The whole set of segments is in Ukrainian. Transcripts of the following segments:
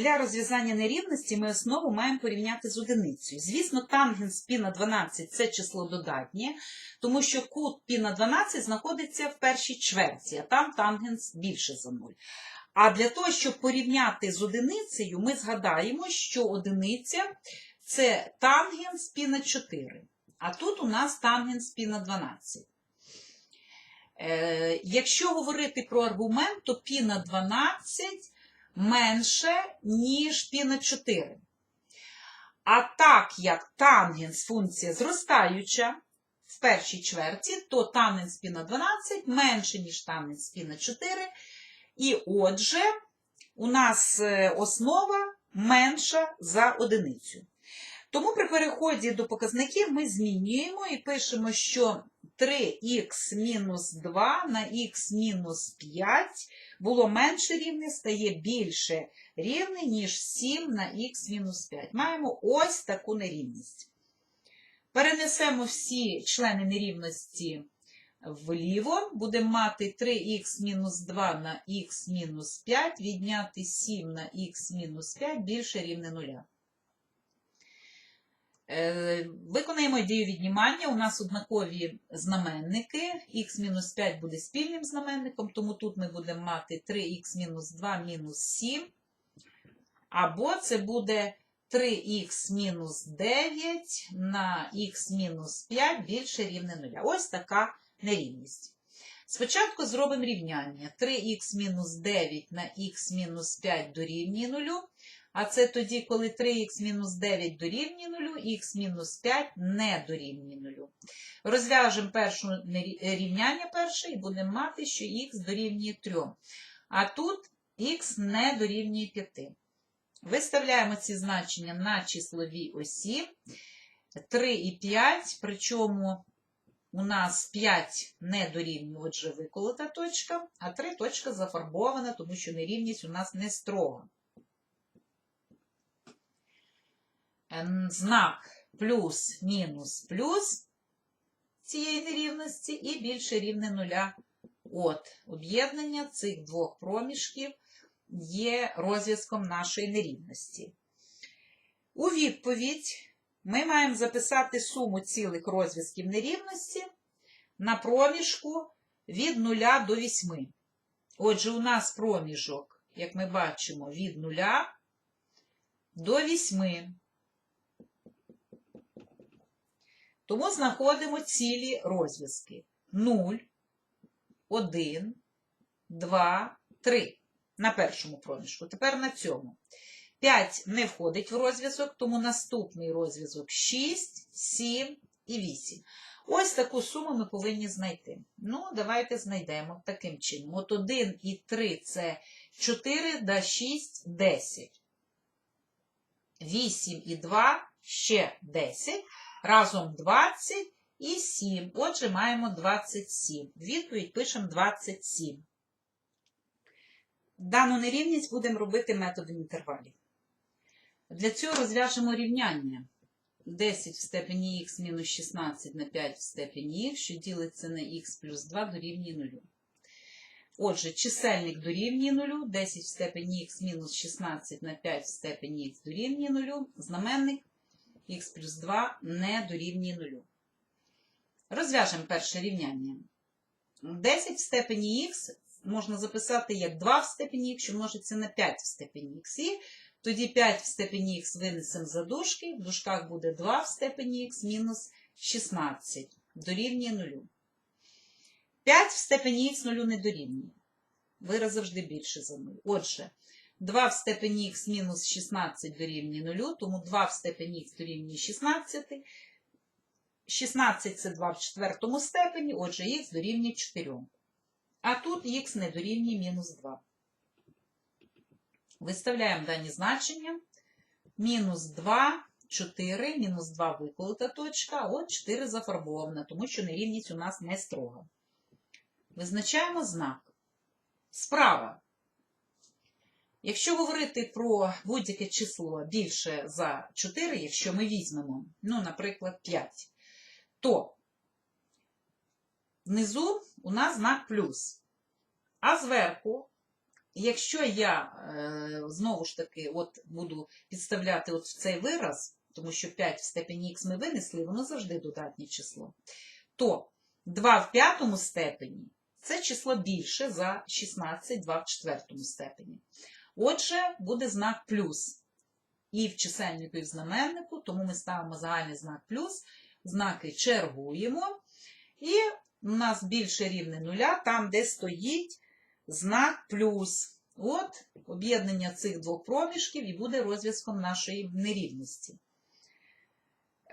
для розв'язання нерівності ми основу маємо порівняти з одиницею. Звісно, тангенс π на 12 це число додатнє, тому що кут π на 12 знаходиться в першій чверті, а там тангенс більше за 0. А для того, щоб порівняти з одиницею, ми згадаємо, що одиниця це тангенс π на 4. А тут у нас тангенс π на 12. Е, якщо говорити про аргумент, то π на 12 менше, ніж π на 4. А так як тангенс функція зростаюча в першій чверті, то тангенс π на 12 менше, ніж тангенс π на 4. І отже, у нас е, основа менша за одиницю. Тому при переході до показників ми змінюємо і пишемо, що 3х мінус 2 на х мінус 5 було менше рівне, стає більше рівне, ніж 7 на х мінус 5. Маємо ось таку нерівність. Перенесемо всі члени нерівності вліво. Будемо мати 3х мінус 2 на х мінус 5, відняти 7 на х мінус 5 більше рівне 0. Е, Виконаємо дію віднімання. У нас однакові знаменники. х-5 буде спільним знаменником, тому тут ми будемо мати 3х-2 мінус 7. Або це буде 3х-9 на х-5 більше рівне 0. Ось така нерівність. Спочатку зробимо рівняння. 3х-9 на х-5 дорівнює 0. А це тоді, коли 3х-9 дорівнює 0, х-5 не дорівнює 0. Розв'яжемо перше рівняння перше і будемо мати, що х дорівнює 3. А тут х не дорівнює 5. Виставляємо ці значення на числовій осі 3 і 5, причому у нас 5 не дорівнює, отже, виколота точка, а 3 точка зафарбована, тому що нерівність у нас не строга. Знак плюс, мінус, плюс цієї нерівності і більше рівне нуля. От об'єднання цих двох проміжків є розв'язком нашої нерівності. У відповідь ми маємо записати суму цілих розв'язків нерівності на проміжку від 0 до 8. Отже, у нас проміжок, як ми бачимо, від 0 до 8. Тому знаходимо цілі розв'язки. 0, 1, 2, 3 на першому проміжку. Тепер на цьому. 5 не входить в розв'язок, тому наступний розв'язок 6, 7 і 8. Ось таку суму ми повинні знайти. Ну, давайте знайдемо таким чином. От 1 і 3 це 4, да 6 10. 8 і 2 ще 10. Разом 20 і 7. Отже, маємо 27. Відповідь пишемо 27. Дану нерівність будемо робити методом інтервалів. Для цього розв'яжемо рівняння. 10 в степені х мінус 16 на 5 в степені х, що ділиться на х плюс 2 дорівнює 0. Отже, чисельник дорівнює 0, 10 в степені х мінус 16 на 5 в степені х дорівнює 0, знаменник х плюс 2 не дорівнює 0. Розв'яжемо перше рівняння. 10 в степені х можна записати як 2 в степені х, що множиться на 5 в степені х. І тоді 5 в степені х винесемо за дужки, в дужках буде 2 в степені х мінус 16 дорівнює 0. 5 в степені х 0 не дорівнює. Вираз завжди більше за 0. Отже, 2 в степені х мінус 16 дорівнює 0, тому 2 в степені х дорівнює 16. 16 це 2 в четвертому степені, отже, х дорівнює 4. А тут х не дорівнює мінус 2. Виставляємо дані значення. Мінус 2, 4, мінус 2 виколота точка, от 4 зафарбована, тому що нерівність у нас не строга. Визначаємо знак. Справа. Якщо говорити про будь-яке число більше за 4, якщо ми візьмемо, ну, наприклад, 5, то внизу у нас знак плюс. А зверху якщо я е, знову ж таки от буду підставляти от в цей вираз, тому що 5 в степені х ми винесли, воно завжди додатнє число, то 2 в п'ятому степені це число більше за 16, 2 в четвертому степені. Отже, буде знак плюс і в чисельнику, і в знаменнику, тому ми ставимо загальний знак плюс, знаки чергуємо, і у нас більше рівне нуля, там, де стоїть знак плюс. От об'єднання цих двох проміжків і буде розв'язком нашої нерівності.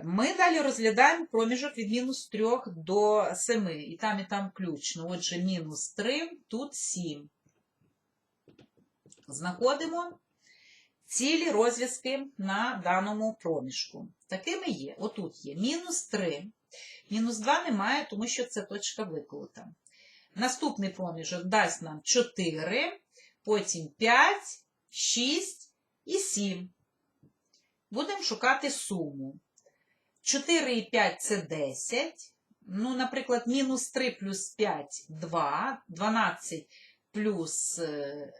Ми далі розглядаємо проміжок від мінус 3 до 7, і там, і там включно. Отже, мінус 3, тут 7. Знаходимо цілі розв'язки на даному проміжку. Такими є. Отут є мінус 3. Мінус 2 немає, тому що це точка виколота. Наступний проміжок дасть нам 4, потім 5, 6 і 7. Будемо шукати суму. 4 і 5 це 10. Ну, наприклад, мінус 3 плюс 5 2, 12 плюс е,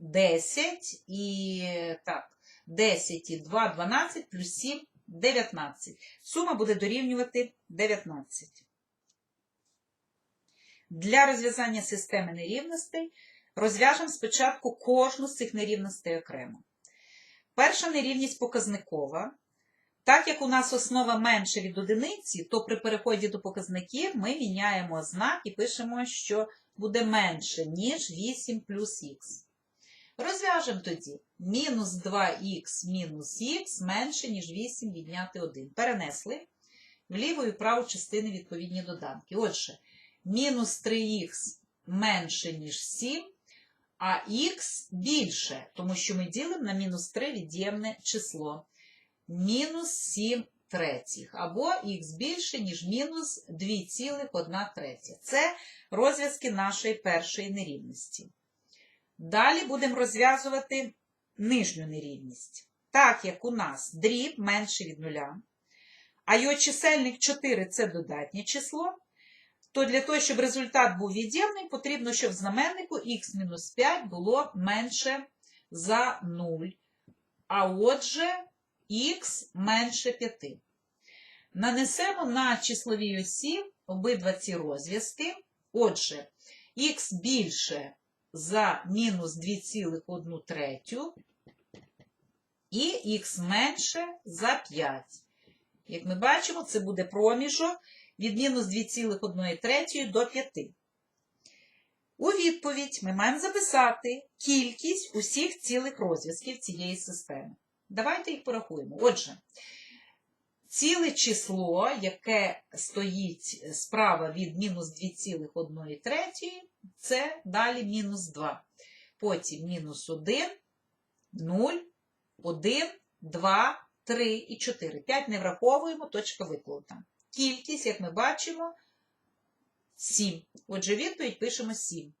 10 і так, 10 і 2, 12 плюс 7 19. Сума буде дорівнювати 19. Для розв'язання системи нерівностей розв'яжемо спочатку кожну з цих нерівностей окремо. Перша нерівність показникова. Так як у нас основа менше від одиниці, то при переході до показників ми міняємо знак і пишемо, що буде менше, ніж 8 плюс х. Розв'яжемо тоді. Мінус 2х мінус х менше, ніж 8 відняти 1. Перенесли в ліву і праву частини відповідні доданки. Отже, мінус 3х менше, ніж 7, а х більше, тому що ми ділимо на мінус 3 від'ємне число. Мінус 7 третіх, або х більше, ніж мінус 2,1 третя. Це розв'язки нашої першої нерівності. Далі будемо розв'язувати нижню нерівність. Так як у нас дріб менше від нуля, а його чисельник 4 це додатнє число, то для того, щоб результат був від'ємним, потрібно, щоб в знаменнику х-5 було менше за 0. А отже, х менше 5. Нанесемо на числовій осі обидва ці розв'язки. Отже, х більше за мінус 2,1 третю і х менше за 5. Як ми бачимо, це буде проміжок від мінус 2,1 третьої до 5. У відповідь ми маємо записати кількість усіх цілих розв'язків цієї системи. Давайте їх порахуємо. Отже, ціле число, яке стоїть справа від мінус 2,1 третьої, це далі мінус 2. Потім мінус 1, 0, 1, 2, 3 і 4. 5 не враховуємо, точка виклика. Кількість, як ми бачимо, 7. Отже, відповідь пишемо 7.